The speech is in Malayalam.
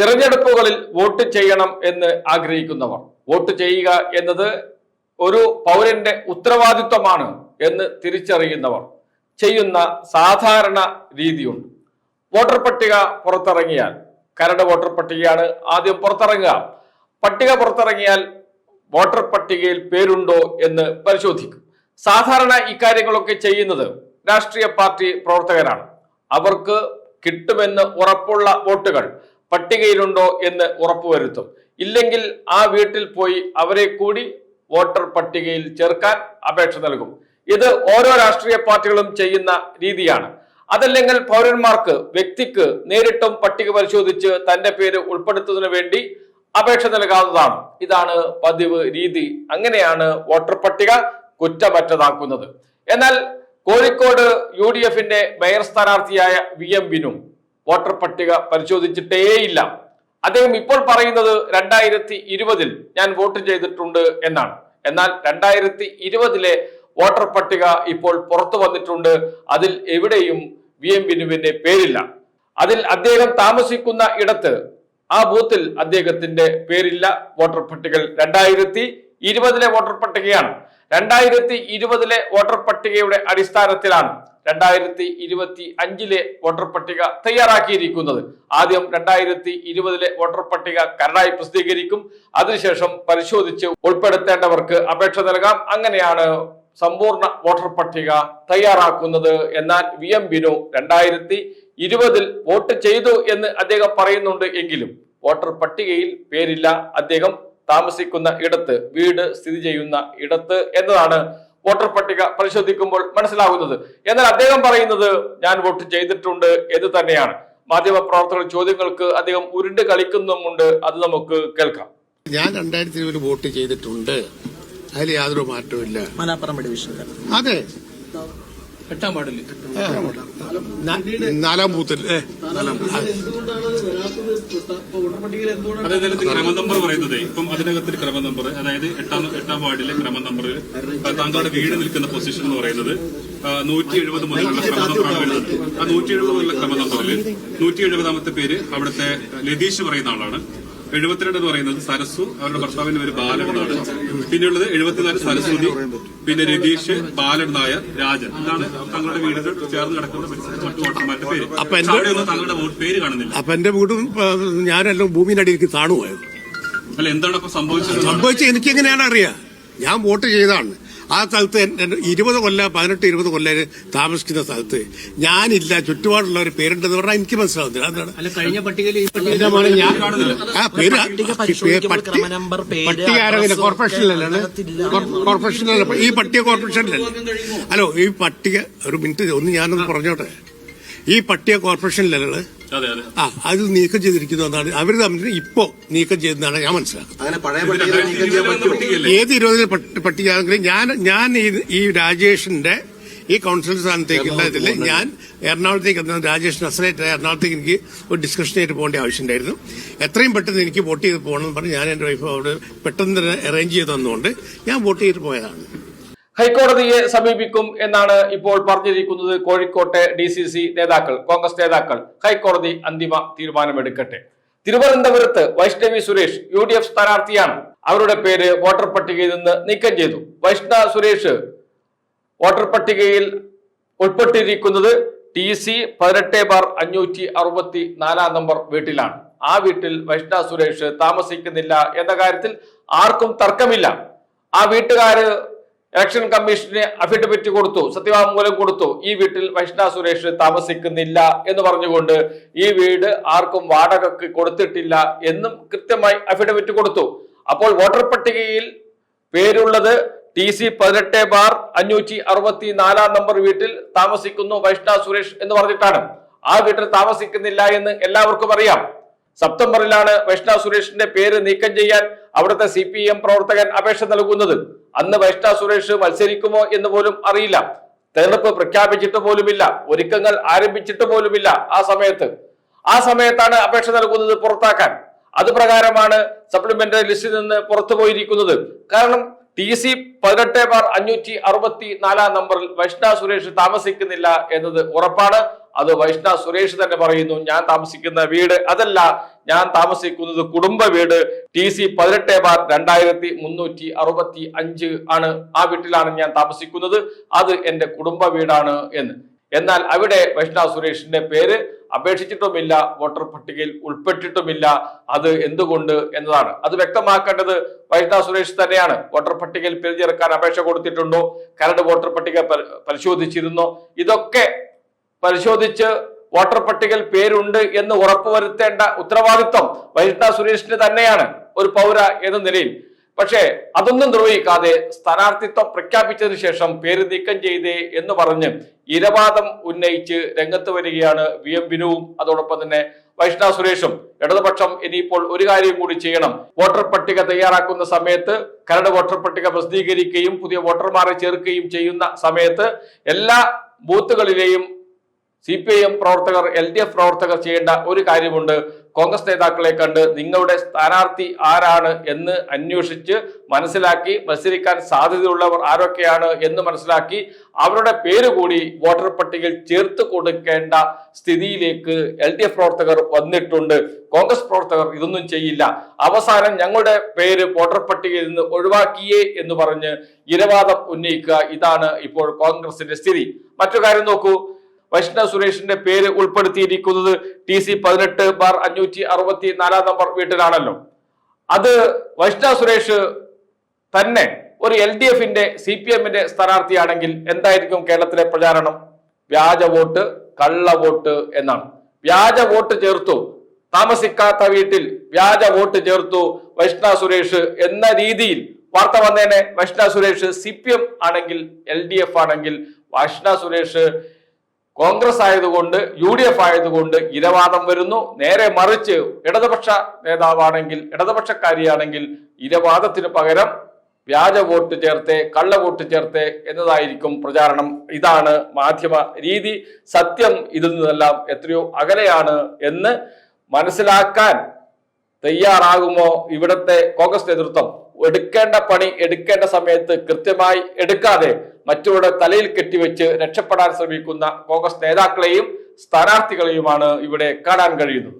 തിരഞ്ഞെടുപ്പുകളിൽ വോട്ട് ചെയ്യണം എന്ന് ആഗ്രഹിക്കുന്നവർ. വോട്ട് ചെയ്യുക എന്നത് ഒരു പൗരന്റെ ഉത്തരവാദിത്വമാണ് എന്ന് തിരിച്ചറിയുന്നവർ. ചെയ്യുന്ന സാധാരണ രീതിയുണ്ട്. വോട്ടർ പട്ടിക പുറത്തിറങ്ങിയാൽ കരട് വോട്ടർ പട്ടികയാണ് ആദ്യം പുറത്തിറങ്ങുക. പട്ടിക പുറത്തിറങ്ങിയാൽ വോട്ടർ പട്ടികയിൽ പേരുണ്ടോ എന്ന് പരിശോധിക്കും. സാധാരണ ഇക്കാര്യങ്ങളൊക്കെ ചെയ്യുന്നത് രാഷ്ട്രീയ പാർട്ടി പ്രവർത്തകരാണ്. അവർക്ക് കിട്ടുമെന്ന് ഉറപ്പുള്ള വോട്ടുകൾ പട്ടികയിലുണ്ടോ എന്ന് ഉറപ്പുവരുത്തും. ഇല്ലെങ്കിൽ ആ വീട്ടിൽ പോയി അവരെ കൂടി വോട്ടർ പട്ടികയിൽ ചേർക്കാൻ അപേക്ഷ നൽകും. ഇത് ഓരോ രാഷ്ട്രീയ പാർട്ടികളും ചെയ്യുന്ന രീതിയാണ്. അതല്ലെങ്കിൽ പൗരന്മാർക്ക് വ്യക്തിക്ക് നേരിട്ടും പട്ടിക പരിശോധിച്ച് തന്റെ പേര് ഉൾപ്പെടുത്തുന്നതിന് വേണ്ടി അപേക്ഷ നൽകാവുന്നതാണ്. ഇതാണ് പതിവ് രീതി. അങ്ങനെയാണ് വോട്ടർ പട്ടിക കുറ്റമറ്റതാക്കുന്നത്. എന്നാൽ കോഴിക്കോട് യു ഡി എഫിന്റെ മേയർ സ്ഥാനാർത്ഥിയായ വി എം ബിനു വോട്ടർ പട്ടിക പരിശോധിച്ചിട്ടേയില്ല. അദ്ദേഹം ഇപ്പോൾ പറയുന്നത് രണ്ടായിരത്തി ഇരുപതിൽ ഞാൻ വോട്ട് ചെയ്തിട്ടുണ്ട് എന്നാണ്. എന്നാൽ രണ്ടായിരത്തി ഇരുപതിലെ വോട്ടർ പട്ടിക ഇപ്പോൾ പുറത്തു വന്നിട്ടുണ്ട്. അതിൽ എവിടെയും വി എം ബിനുവിന്റെ പേരില്ല. അതിൽ അദ്ദേഹം താമസിക്കുന്ന ഇടത്ത് ആ ബൂത്തിൽ അദ്ദേഹത്തിന്റെ പേരില്ല വോട്ടർ പട്ടികയിൽ. രണ്ടായിരത്തി ഇരുപതിലെ വോട്ടർ പട്ടികയാണ്. രണ്ടായിരത്തി ഇരുപതിലെ വോട്ടർ പട്ടികയുടെ അടിസ്ഥാനത്തിലാണ് രണ്ടായിരത്തി ഇരുപത്തി അഞ്ചിലെ വോട്ടർ പട്ടിക തയ്യാറാക്കിയിരിക്കുന്നത്. ആദ്യം രണ്ടായിരത്തി ഇരുപതിലെ വോട്ടർ പട്ടിക കരടായി പ്രസിദ്ധീകരിക്കും. അതിനുശേഷം പരിശോധിച്ച് ഉൾപ്പെടുത്തേണ്ടവർക്ക് അപേക്ഷ നൽകാം. അങ്ങനെയാണ് സമ്പൂർണ വോട്ടർ പട്ടിക തയ്യാറാക്കുന്നത് എന്നാൽ വി എം ബിനു രണ്ടായിരത്തി ഇരുപതിൽ വോട്ട് ചെയ്തു എന്ന് അദ്ദേഹം പറയുന്നുണ്ട് എങ്കിലും വോട്ടർ പട്ടികയിൽ പേരില്ല. അദ്ദേഹം താമസിക്കുന്ന ഇടത്ത് വീട് സ്ഥിതി ചെയ്യുന്ന ഇടത്ത് എന്നതാണ് വോട്ടർ പട്ടിക പരിശോധിക്കുമ്പോൾ മനസ്സിലാകുന്നത്. എന്നാൽ അദ്ദേഹം പറയുന്നത് ഞാൻ വോട്ട് ചെയ്തിട്ടുണ്ട് എന്ന് തന്നെയാണ്. മാധ്യമ പ്രവർത്തകർ ചോദ്യങ്ങൾക്ക് അദ്ദേഹം ഉരുണ്ട് കളിക്കുന്നുമുണ്ട് അത് നമുക്ക് കേൾക്കാം. ഞാൻ രണ്ടായിരത്തി ഇരുപതിൽ വോട്ട് ചെയ്തിട്ടുണ്ട്. അതിൽ യാതൊരു മാറ്റവും ഇല്ല മലാപ്പുറം അതെ. എട്ടാം വാർഡിൽ. നാലാം ബൂത്തിൽ അതായത് ക്രമ നമ്പർ പറയുന്നത്. ഇപ്പം അതിനകത്ത് ക്രമ നമ്പർ അതായത് എട്ടാം എട്ടാം വാർഡിലെ ക്രമ നമ്പറിൽ താങ്കളുടെ വീട് നിൽക്കുന്ന പൊസിഷൻ എന്ന് പറയുന്നത് നൂറ്റി എഴുപത് മുതലുള്ള ക്രമ നമ്പറാണ് വരുന്നത്. ആ നൂറ്റി എഴുപത് മുതലുള്ള ക്രമ നമ്പറിൽ നൂറ്റി എഴുപതാമത്തെ പേര് അവിടുത്തെ ലതീഷ് പറയുന്ന ആളാണ്. എഴുപത്തിരണ്ട് എന്ന് പറയുന്നത് സരസു അവരുടെ ഭർത്താവിന്റെ പേര് ബാലൻ എന്നാണ്. പിന്നെയുള്ളത് എഴുപത്തിനാല് സരസ്വതി പിന്നെ രതീഷ് ബാലൻ നായർ രാജൻ. ഇതാണ് തങ്ങളുടെ വീടുകൾ ചേർന്ന് കിടക്കുന്ന മറ്റു വോട്ടർമാരുടെ പേര്. അപ്പൊ എന്റെ- അവിടെ വോട്ട് പേര് കാണുന്നില്ല. അപ്പൊ എന്റെ വീടും ഞാനെല്ലാം ഭൂമിയുടെ അടിയിലേക്ക് താണുപോയത് അല്ല എന്താണ് അപ്പൊ സംഭവിച്ചത്? സംഭവിച്ച എനിക്ക് എങ്ങനെയാണ് അറിയാം? ഞാൻ വോട്ട് ചെയ്തതാണ്. ആ സ്ഥലത്ത് ഇരുപത് കൊല്ല പതിനെട്ട് ഇരുപത് കൊല്ലം താമസിക്കുന്ന സ്ഥലത്ത് ഞാനില്ല. ചുറ്റുപാടുള്ളവർ പേരുണ്ടെന്ന് പറഞ്ഞാൽ എനിക്ക് മനസ്സിലാവുന്നില്ല. അതാണ്. അല്ല കഴിഞ്ഞ കോർപ്പറേഷനിലല്ലേ കോർപ്പറേഷനിലല്ല ഈ പട്ടിക കോർപ്പറേഷനിലല്ലേ ഹലോ ഈ പട്ടിക ഒരു മിനിറ്റ് ഒന്ന് ഞാനൊന്ന് പറഞ്ഞോട്ടെ? ഈ പട്ടിക കോർപ്പറേഷൻ അതെ അതെ. ആ അത് നീക്കം ചെയ്തിരിക്കുന്നു എന്നാണ്. അവർ തമ്മിൽ ഇപ്പോ നീക്കം ചെയ്തെന്നാണ് ഞാൻ മനസ്സിലാക്കുന്നത്. ഇരുപതിലെ? ഏത് ഇരുപതിൽ പട്ടി- പട്ടികയാണെങ്കിലും ഞാൻ ഞാൻ ഈ- രാജേഷിന്റെ ഈ കൗൺസിൽ സ്ഥാനത്തേക്കുള്ള ഇതിൽ ഞാൻ എറണാകുളത്തേക്ക് എത്തുന്ന രാജേഷ് അസലായിട്ട് എറണാകുളത്തേക്ക് എനിക്ക് ഒരു ഡിസ്കഷനായിട്ട് പോകേണ്ട ആവശ്യമുണ്ടായിരുന്നു. എത്രയും പെട്ടെന്ന് എനിക്ക് വോട്ട് ചെയ്ത് പോകണമെന്ന് പറഞ്ഞ് ഞാൻ എന്റെ വൈഫ് അവിടെ പെട്ടെന്ന് തന്നെ അറേഞ്ച് ചെയ്ത് തന്നുകൊണ്ട് ഞാൻ വോട്ട് ചെയ്തിട്ട് പോയതാണ്. ഹൈക്കോടതിയെ സമീപിക്കും എന്നാണ് ഇപ്പോൾ പറഞ്ഞിരിക്കുന്നത് കോഴിക്കോട്ടെ ഡി സി സി നേതാക്കൾ കോൺഗ്രസ് നേതാക്കൾ. ഹൈക്കോടതി അന്തിമ തീരുമാനമെടുക്കട്ടെ. തിരുവനന്തപുരത്ത് Vaishnavi Suresh U D F സ്ഥാനാർത്ഥിയാണ്. അവരുടെ പേര് വോട്ടർ പട്ടികയിൽ നിന്ന് നീക്കം ചെയ്തു. വൈഷ്ണവ സുരേഷ് വോട്ടർ പട്ടികയിൽ ഉൾപ്പെട്ടിരിക്കുന്നത് ടി സി പതിനെട്ട് ബാർ അഞ്ഞൂറ്റി അറുപത്തി നാലാം നമ്പർ വീട്ടിലാണ്. ആ വീട്ടിൽ വൈഷ്ണ സുരേഷ് താമസിക്കുന്നില്ല എന്ന കാര്യത്തിൽ ആർക്കും തർക്കമില്ല. ആ വീട്ടുകാര് ഇലക്ഷൻ കമ്മീഷന് അഫിഡവിറ്റ് കൊടുത്തു സത്യവാങ്മൂലം കൊടുത്തു. ഈ വീട്ടിൽ വൈഷ്ണ സുരേഷ് താമസിക്കുന്നില്ല എന്ന് പറഞ്ഞുകൊണ്ട് ഈ വീട് ആർക്കും വാടകയ്ക്ക് കൊടുത്തിട്ടില്ല എന്നും കൃത്യമായി അഫിഡവിറ്റ് കൊടുത്തു. അപ്പോൾ വോട്ടർ പട്ടികയിൽ പേരുള്ളത് ടി സി പതിനെട്ട് ബാർ അഞ്ഞൂറ്റി അറുപത്തി നാലാം നമ്പർ വീട്ടിൽ താമസിക്കുന്നു വൈഷ്ണ സുരേഷ് എന്ന് പറഞ്ഞിട്ടാണ്. ആ വീട്ടിൽ താമസിക്കുന്നില്ല എന്ന് എല്ലാവർക്കും അറിയാം. സെപ്റ്റംബറിലാണ് വൈഷ്ണ സുരേഷിന്റെ പേര് നീക്കം ചെയ്യാൻ അവിടുത്തെ സി പ്രവർത്തകൻ അപേക്ഷ നൽകുന്നത്. അന്ന് വൈഷ്ണ സുരേഷ് മത്സരിക്കുമോ എന്ന് പോലും അറിയില്ല. തെരഞ്ഞെടുപ്പ് പ്രഖ്യാപിച്ചിട്ട് പോലുമില്ല. ഒരുക്കങ്ങൾ ആരംഭിച്ചിട്ട് പോലുമില്ല ആ സമയത്ത്. ആ സമയത്താണ് അപേക്ഷ നൽകുന്നത് പുറത്താക്കാൻ. അത് പ്രകാരമാണ് സപ്ലിമെന്ററി ലിസ്റ്റിൽ നിന്ന് പുറത്തു പോയിരിക്കുന്നത്. കാരണം ടി സി പതിനെട്ട് ബാർ അഞ്ഞൂറ്റി അറുപത്തി നാലാം നമ്പറിൽ വൈഷ്ണ സുരേഷ് താമസിക്കുന്നില്ല എന്നത് ഉറപ്പാണ്. അത് വൈഷ്ണ സുരേഷ് തന്നെ പറയുന്നു ഞാൻ താമസിക്കുന്ന വീട് അതല്ല ഞാൻ താമസിക്കുന്നത് കുടുംബ വീട് ടി സി പതിനെട്ട് ബാർ രണ്ടായിരത്തി മുന്നൂറ്റി അറുപത്തി അഞ്ച് ആണ്. ആ വീട്ടിലാണ് ഞാൻ താമസിക്കുന്നത്. അത് എന്റെ കുടുംബ വീടാണ് എന്ന്. എന്നാൽ അവിടെ വൈഷ്ണവ് സുരേഷിന്റെ പേര് അപേക്ഷിച്ചിട്ടുമില്ല വോട്ടർ പട്ടികയിൽ ഉൾപ്പെട്ടിട്ടുമില്ല. അത് എന്തുകൊണ്ട് എന്നതാണ്. അത് വ്യക്തമാക്കേണ്ടത് വൈഷ്ണവ് സുരേഷ് തന്നെയാണ്. വോട്ടർ പട്ടികയിൽ പേര് ചേർക്കാൻ അപേക്ഷ കൊടുത്തിട്ടുണ്ടോ? കരട് വോട്ടർ പട്ടിക പരി- പരിശോധിച്ചിരുന്നോ? ഇതൊക്കെ പരിശോധിച്ച് വോട്ടർ പട്ടികയിൽ പേരുണ്ട് എന്ന് ഉറപ്പുവരുത്തേണ്ട ഉത്തരവാദിത്വം വനിത സുരേഷിന് തന്നെയാണ് ഒരു പൗര എന്ന നിലയിൽ. പക്ഷേ അതൊന്നും നിർവഹിക്കാതെ സ്ഥാനാർത്ഥിത്വം പ്രഖ്യാപിച്ചതിന് ശേഷം പേര് നീക്കം ചെയ്തേ എന്ന് പറഞ്ഞ് ഇരവാദം ഉന്നയിച്ച് രംഗത്ത് വരികയാണ് വി എം ബിനുവും. അതോടൊപ്പം തന്നെ വൈഷ്ണവ സുരേഷും. ഇടതുപക്ഷം ഇനിയിപ്പോൾ ഒരു കാര്യം കൂടി ചെയ്യണം. വോട്ടർ പട്ടിക തയ്യാറാക്കുന്ന സമയത്ത് കരട് വോട്ടർ പട്ടിക പ്രസിദ്ധീകരിക്കുകയും പുതിയ വോട്ടർമാരെ ചേർക്കുകയും ചെയ്യുന്ന സമയത്ത് എല്ലാ ബൂത്തുകളിലെയും സി പി ഐ എം പ്രവർത്തകർ എൽ ഡി എഫ് പ്രവർത്തകർ ചെയ്യേണ്ട ഒരു കാര്യമുണ്ട്. കോൺഗ്രസ് നേതാക്കളെ കണ്ട് നിങ്ങളുടെ സ്ഥാനാർത്ഥി ആരാണ് എന്ന് അന്വേഷിച്ച് മനസ്സിലാക്കി മത്സരിക്കാൻ സാധ്യതയുള്ളവർ ആരൊക്കെയാണ് എന്ന് മനസ്സിലാക്കി അവരുടെ പേര് കൂടി വോട്ടർ പട്ടികയിൽ ചേർത്ത് കൊടുക്കേണ്ട സ്ഥിതിയിലേക്ക് എൽ ഡി എഫ് പ്രവർത്തകർ വന്നിട്ടുണ്ട്. കോൺഗ്രസ് പ്രവർത്തകർ ഇതൊന്നും ചെയ്യില്ല. അവസാനം ഞങ്ങളുടെ പേര് വോട്ടർ പട്ടികയിൽ നിന്ന് ഒഴിവാക്കിയേ എന്ന് പറഞ്ഞ് ഇരവാദം ഉന്നയിക്കുക ഇതാണ് ഇപ്പോൾ കോൺഗ്രസിന്റെ സ്ഥിതി. മറ്റു കാര്യം നോക്കൂ. വൈഷ്ണവ് സുരേഷിന്റെ പേര് ഉൾപ്പെടുത്തിയിരിക്കുന്നത് ടി സി പതിനെട്ട് ബാർ അഞ്ഞൂറ്റി അറുപത്തി നാലാം നമ്പർ വീട്ടിലാണല്ലോ. അത് വൈഷ്ണവ് സുരേഷ് തന്നെ ഒരു എൽ ഡി എഫിന്റെ സി പി എമ്മിന്റെ സ്ഥാനാർത്ഥിയാണെങ്കിൽ എന്തായിരിക്കും കേരളത്തിലെ പ്രചാരണം? വ്യാജ വോട്ട് കള്ള വോട്ട് എന്നാണ്. വ്യാജ വോട്ട് ചേർത്തു. താമസിക്കാത്ത വീട്ടിൽ വ്യാജ വോട്ട് ചേർത്തു വൈഷ്ണവ് സുരേഷ് എന്ന രീതിയിൽ. വാർത്ത വന്നേനെ Vaishnav Suresh C P M ആണെങ്കിൽ എൽ ഡി എഫ് ആണെങ്കിൽ വൈഷ്ണവ് സുരേഷ് കോൺഗ്രസ് ആയതുകൊണ്ട് യു ഡി എഫ് ആയതുകൊണ്ട് ഇരവാദം വരുന്നു. നേരെ മറിച്ച് ഇടതുപക്ഷ നേതാവാണെങ്കിൽ ഇടതുപക്ഷക്കാരിയാണെങ്കിൽ ഇരവാദത്തിന് പകരം വ്യാജ വോട്ട് ചേർത്തെ കള്ള വോട്ട് ചേർത്തെ എന്നതായിരിക്കും പ്രചാരണം. ഇതാണ് മാധ്യമ രീതി. സത്യം ഇതിൽ നിന്നെല്ലാം എത്രയോ അകലെയാണ് എന്ന് മനസ്സിലാക്കാൻ തയ്യാറാകുമോ ഇവിടത്തെ കോൺഗ്രസ് നേതൃത്വം? എടുക്കേണ്ട പണി എടുക്കേണ്ട സമയത്ത് കൃത്യമായി എടുക്കാതെ മറ്റുള്ള തലയിൽ കെട്ടിവെച്ച് രക്ഷപ്പെടാൻ ശ്രമിക്കുന്ന കോൺഗ്രസ് നേതാക്കളെയും സ്ഥാനാർത്ഥികളെയുമാണ് ഇവിടെ കാണാൻ കഴിയുന്നത്.